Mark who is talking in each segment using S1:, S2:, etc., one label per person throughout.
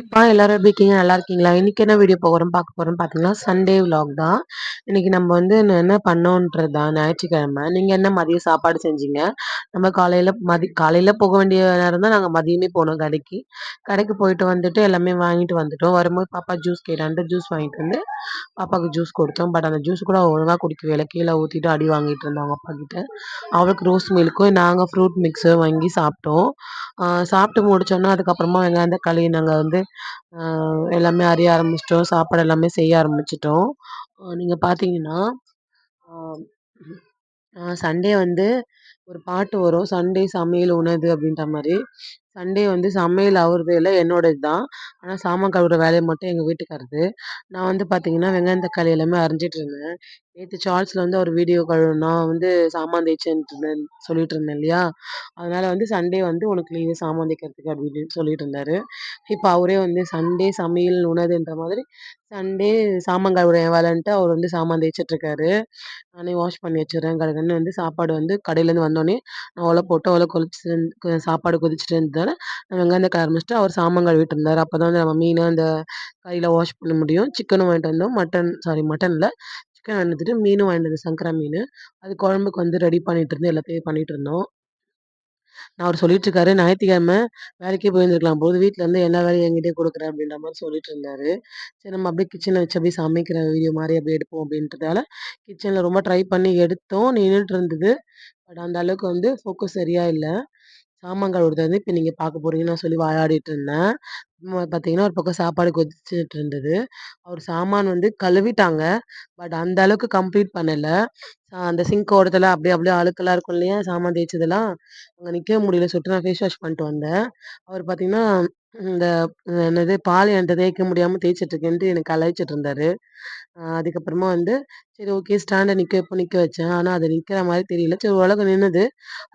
S1: இப்போ எல்லாரும் எப்படி இருக்கீங்க நல்லா இருக்கீங்களா இன்னைக்கு என்ன வீடியோ போகிறோம் பார்க்க போகிறோம் பார்த்தீங்கன்னா சண்டே விலாக் தான் இன்னைக்கு நம்ம வந்து என்ன பண்ணோன்றது தான் ஞாயிற்றுக்கிழமை நீங்கள் என்ன மதியம் சாப்பாடு செஞ்சீங்க நம்ம காலையில் மதி காலையில் போக வேண்டிய நேரம் தான் நாங்கள் மதியமே போனோம் கடைக்கு கடைக்கு போயிட்டு வந்துட்டு எல்லாமே வாங்கிட்டு வந்துட்டோம் வரும்போது பாப்பா ஜூஸ் கேட்டாண்டு ஜூஸ் வாங்கிட்டு வந்து பாப்பாவுக்கு ஜூஸ் கொடுத்தோம் பட் அந்த ஜூஸ் கூட ஒழுங்காக குடிக்கவே இல்லை கீழே ஊற்றிட்டு அடி வாங்கிட்டு இருந்தோம் அப்பா கிட்ட அவளுக்கு ரோஸ் மில்க்கும் நாங்கள் ஃப்ரூட் மிக்ஸும் வாங்கி சாப்பிட்டோம் சாப்பிட்டு முடிச்சோன்னா அதுக்கப்புறமா வெங்காயம் களி நாங்கள் வந்து எல்லாமே அறிய ஆரம்பிச்சிட்டோம் சாப்பாடு எல்லாமே செய்ய ஆரம்பிச்சிட்டோம் நீங்கள் பார்த்தீங்கன்னா சண்டே வந்து ஒரு பாட்டு வரும் சண்டே சமையல் உணவு அப்படின்ற மாதிரி சண்டே வந்து சமையல் அவரது இல்லை என்னோடது தான் ஆனால் சாமான் கழுவுற வேலையை மட்டும் எங்கள் வீட்டுக்காரது நான் வந்து பார்த்திங்கன்னா வெங்காயம் தக்காளி எல்லாமே அரிஞ்சிட்டு இருந்தேன் நேற்று சார்ஜில் வந்து அவர் வீடியோ கழுவுனா வந்து சாமான் தேய்ச்சேன்ட்டுருந்தேன் சொல்லிட்டு இருந்தேன் இல்லையா அதனால் வந்து சண்டே வந்து உனக்கு லீவு சாமான் தேய்க்கிறதுக்கு அப்படின்னு சொல்லிட்டு இருந்தார் இப்போ அவரே வந்து சண்டே சமையல் உணதுன்ற மாதிரி சண்டே சாமான் கழுவுற வேலைன்ட்டு அவர் வந்து சாமான் தேய்ச்சிட்ருக்காரு நானே வாஷ் பண்ணி வச்சுறேன் கடகன்னு வந்து சாப்பாடு வந்து கடையிலேருந்து வந்தோடனே நான் ஒலை போட்டு ஒலை கொதிச்சு சாப்பாடு கொதிச்சுட்டு இருந்ததால் நான் வெங்காயம் கிளம்பிச்சிட்டு அவர் சாமான் கழுவிட்டு இருந்தார் அப்போ தான் வந்து நம்ம மீனை அந்த கையில் வாஷ் பண்ண முடியும் சிக்கனும் வாங்கிட்டு வந்தோம் மட்டன் சாரி மட்டனில் சிக்கன் வந்துட்டு மீனும் வாங்கிட்டு சங்கரா மீன் அது குழம்புக்கு வந்து ரெடி பண்ணிட்டு இருந்து எல்லாத்தையும் பண்ணிட்டு இருந்தோம் நான் அவர் சொல்லிட்டு இருக்காரு ஞாயிற்றுக்கிழமை வேலைக்கே போயிருந்துருக்கலாம் போது வீட்டில் இருந்து என்ன வேலையும் எங்கிட்டே கொடுக்குறேன் அப்படின்ற மாதிரி சொல்லிட்டு இருந்தாரு சரி நம்ம அப்படியே கிச்சனை வச்சு அப்படியே சமைக்கிற வீடியோ மாதிரி அப்படியே எடுப்போம் அப்படின்றதால கிச்சனில் ரொம்ப ட்ரை பண்ணி எடுத்தோம் நின்றுட்டு இருந்தது பட் அந்த அளவுக்கு வந்து ஃபோக்கஸ் சரியா இல்லை சாமான் கழுவுறது வந்து இப்போ நீங்கள் பார்க்க போகிறீங்கன்னு நான் சொல்லி வாயாடிட்டு இருந்தேன் பார்த்தீங்கன்னா, ஒரு பக்கம் சாப்பாடு கொதிச்சுட்டு இருந்தது. அவர் சாமான் வந்து கழுவிட்டாங்க. பட் அந்த அளவுக்கு கம்ப்ளீட் பண்ணலை அந்த சிங்க் ஓடத்தில் அப்படியே அப்படியே அழுக்கெல்லாம் இருக்கும் இல்லையா? சாமான் தேய்ச்சதெல்லாம். அங்கே நிற்க முடியல. சுட்டு நான் ஃபேஸ் வாஷ் பண்ணிட்டு வந்தேன். அவர் பார்த்தீங்கன்னா, இந்த என்னது பால் என்கிட்ட தேய்க்க முடியாமல் தேய்ச்சுட்டுருக்கேன்ட்டு எனக்கு கலாய்ச்சிட்டு இருந்தாரு. அதுக்கப்புறமா வந்து சரி ஓகே ஸ்டாண்டை நிற்க இப்போ நிற்க வச்சேன். ஆனால் அது நிற்கிற மாதிரி தெரியல. சரி உலகம் நின்னுது.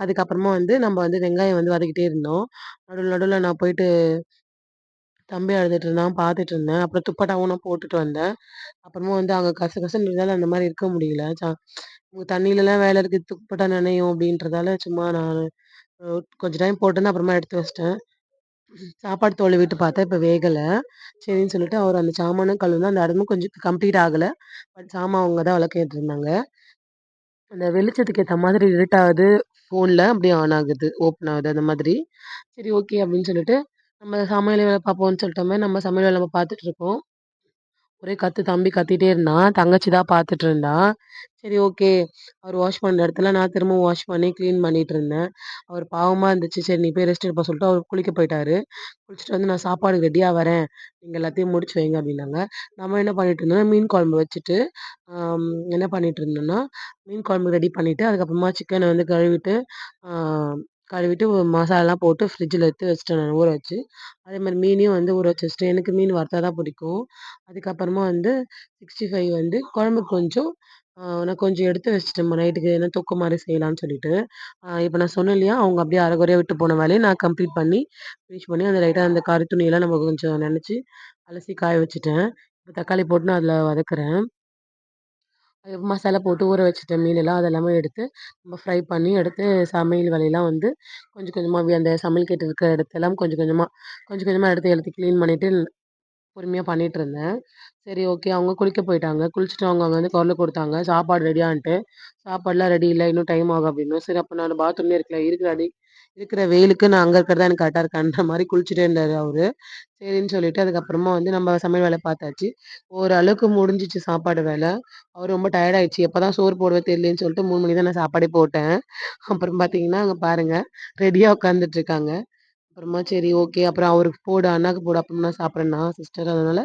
S1: அதுக்கப்புறமா வந்து நம்ம வந்து வெங்காயம் வந்து வதக்கிட்டே இருந்தோம். நடுவில் நடுவில் நான் போயிட்டு தம்பி அழுதுட்டு இருந்தான் பார்த்துட்டு இருந்தேன் அப்புறம் துப்பட்டாவும் நான் போட்டுட்டு வந்தேன் அப்புறமா வந்து அங்கே கச கசன்னு இருந்தாலும் அந்த மாதிரி இருக்க முடியல சா தண்ணியிலலாம் வேலை இருக்குது துப்பட்டா நினையும் அப்படின்றதால சும்மா நான் கொஞ்ச டைம் போட்டேன்னா அப்புறமா எடுத்து வச்சிட்டேன் சாப்பாடு தோல் விட்டு பார்த்தா இப்போ வேகலை சரின்னு சொல்லிட்டு அவர் அந்த சாமானும் கழுவுனா அந்த இடமும் கொஞ்சம் கம்ப்ளீட் ஆகலை பட் சாமான் அவங்க தான் விளக்கிட்டு இருந்தாங்க அந்த வெளிச்சத்துக்கு ஏற்ற மாதிரி இருட்டாகுது ஃபோனில் அப்படியே ஆன் ஆகுது ஓப்பன் ஆகுது அந்த மாதிரி சரி ஓகே அப்படின்னு சொல்லிட்டு நம்ம சமையல் வேலை பார்ப்போம்னு சொல்லிட்டோமே, நம்ம சமையல் வேலை நம்ம இருக்கோம் ஒரே கத்து தம்பி கத்திட்டே இருந்தான். தங்கச்சி தான் பார்த்துட்டு இருந்தான் சரி ஓகே, அவர் வாஷ் பண்ணுற இடத்துல நான் திரும்பவும் வாஷ் பண்ணி கிளீன் இருந்தேன் அவர் பாவமாக இருந்துச்சு. சரி நீ போய் ரெஸ்ட் எடுப்பா சொல்லிட்டு அவர் குளிக்க போயிட்டாரு. குளிச்சுட்டு வந்து நான் சாப்பாடு ரெடியாக வரேன். நீங்கள் எல்லாத்தையும் முடிச்சு வைங்க அப்படின்னாங்க. நம்ம என்ன இருந்தோம் மீன் குழம்பு வச்சுட்டு, என்ன பண்ணிட்டு இருந்தோம்னா மீன் குழம்பு ரெடி பண்ணிட்டு, அதுக்கப்புறமா சிக்கனை வந்து கழுவிட்டு, கழுவிட்டு மசாலாலாம் போட்டு ஃப்ரிட்ஜில் எடுத்து வச்சுட்டேன் நான் ஊற வச்சு அதே மாதிரி மீனையும் வந்து ஊற வச்சு வச்சுட்டு எனக்கு மீன் வறுத்தால் தான் பிடிக்கும் அதுக்கப்புறமா வந்து சிக்ஸ்டி ஃபைவ் வந்து குழம்பு கொஞ்சம் நான் கொஞ்சம் எடுத்து வச்சுட்டேன் நைட்டுக்கு ஏன்னா தொக்கு மாதிரி செய்யலாம்னு சொல்லிட்டு இப்போ நான் சொன்னேன் இல்லையா அவங்க அப்படியே அரைகுறையாக விட்டு போன வேலையை நான் கம்ப்ளீட் பண்ணி ஃபினிஷ் பண்ணி அந்த லைட்டாக அந்த கறி துணியெல்லாம் நம்ம கொஞ்சம் நினச்சி அலசி காய வச்சுட்டேன் இப்போ தக்காளி போட்டு நான் அதில் வதக்குறேன் மசாலா போட்டு ஊற வச்சுட்ட மீனெல்லாம் அதெல்லாமே எடுத்து நம்ம ஃப்ரை பண்ணி எடுத்து சமையல் வலையெல்லாம் வந்து கொஞ்சம் கொஞ்சமாக அந்த சமையல் கட்டு இருக்கிற இடத்தெல்லாம் கொஞ்சம் கொஞ்சமாக கொஞ்சம் கொஞ்சமாக எடுத்து எடுத்து க்ளீன் பண்ணிவிட்டு பொறுமையாக இருந்தேன் சரி ஓகே அவங்க குளிக்க போயிட்டாங்க குளிச்சுட்டு அவங்க அவங்க வந்து குரல் கொடுத்தாங்க சாப்பாடு ரெடியான்ட்டு சாப்பாடுலாம் ரெடி இல்லை இன்னும் டைம் ஆகும் அப்படின்னு சரி அப்போ நான் பாத்ரூம்லேயே இருக்கல இருக்கிற அடி இருக்கிற வெயிலுக்கு நான் அங்கே இருக்கிறதா எனக்கு கரெக்டாக இருக்கான்ற மாதிரி குளிச்சுட்டே இருந்தார் அவர் சரின்னு சொல்லிட்டு அதுக்கப்புறமா வந்து நம்ம சமையல் வேலை பார்த்தாச்சு ஓரளவுக்கு முடிஞ்சிச்சு சாப்பாடு வேலை அவர் ரொம்ப டயர்டாயிடுச்சு எப்போ தான் சோறு போடவே தெரியலன்னு சொல்லிட்டு மூணு மணி தான் நான் சாப்பாடே போட்டேன் அப்புறம் பார்த்தீங்கன்னா அங்கே பாருங்கள் ரெடியாக இருக்காங்க அப்புறமா சரி ஓகே அப்புறம் அவருக்கு போடு அண்ணாக்கு போடு அப்புறம் நான் நான் சிஸ்டர் அதனால்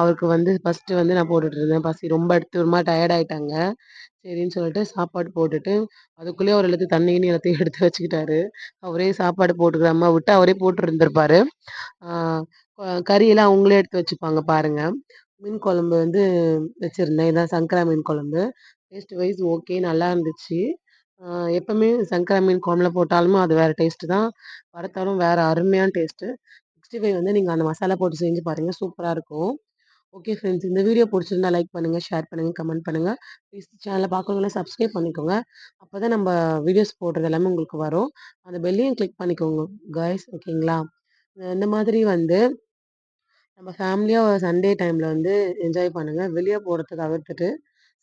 S1: அவருக்கு வந்து ஃபஸ்ட்டு வந்து நான் போட்டுட்ருந்தேன் பசி ரொம்ப எடுத்து ஒரு மாதிரி டயர்ட் ஆகிட்டாங்க சரின்னு சொல்லிட்டு சாப்பாடு போட்டுட்டு அதுக்குள்ளேயே அவர் எல்லாத்தையும் தண்ணி எல்லாத்தையும் எடுத்து வச்சுக்கிட்டாரு அவரே சாப்பாடு போட்டுக்கிறாம விட்டு அவரே போட்டுருந்துருப்பாரு கறியெல்லாம் அவங்களே எடுத்து வச்சுப்பாங்க பாருங்கள் மீன் குழம்பு வந்து வச்சுருந்தேன் இதான் சங்கரா மீன் குழம்பு டேஸ்ட் வைஸ் ஓகே நல்லா இருந்துச்சு எப்பவுமே சங்கரா மீன் குழம்புல போட்டாலும் அது வேறு டேஸ்ட்டு தான் வறுத்தாலும் வேறு அருமையான டேஸ்ட்டு சிக்ஸ்டி ஃபைவ் வந்து நீங்கள் அந்த மசாலா போட்டு செஞ்சு பாருங்கள் சூப்பராக இருக்கும் ஓகே ஃப்ரெண்ட்ஸ் இந்த வீடியோ பிடிச்சிருந்தா லைக் பண்ணுங்கள் ஷேர் பண்ணுங்கள் கமெண்ட் பண்ணுங்கள் ப்ளீஸ் சேனலை பார்க்கணுங்களா சப்ஸ்கிரைப் பண்ணிக்கோங்க அப்போ தான் நம்ம வீடியோஸ் போடுறது எல்லாமே உங்களுக்கு வரும் அந்த பெல்லையும் கிளிக் பண்ணிக்கோங்க காய்ஸ் ஓகேங்களா இந்த மாதிரி வந்து நம்ம ஃபேமிலியாக சண்டே டைமில் வந்து என்ஜாய் பண்ணுங்கள் வெளியே போகிறத தவிர்த்துட்டு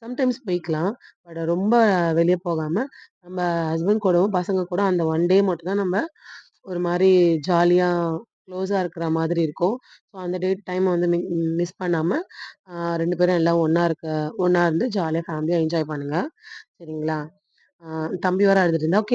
S1: சம்டைம்ஸ் போய்க்கலாம் பட் ரொம்ப வெளியே போகாமல் நம்ம ஹஸ்பண்ட் கூடவும் பசங்க கூட அந்த ஒன் டே மட்டும் தான் நம்ம ஒரு மாதிரி ஜாலியாக க்ளோஸாக இருக்கிற மாதிரி இருக்கும் ஸோ அந்த டே டைம் வந்து மிஸ் பண்ணாமல் ரெண்டு பேரும் எல்லாம் ஒன்றா இருக்க ஒன்றா இருந்து ஜாலியாக ஃபேமிலியாக என்ஜாய் பண்ணுங்கள் சரிங்களா தம்பி வர அழுதுட்டு இருந்தா ஓகே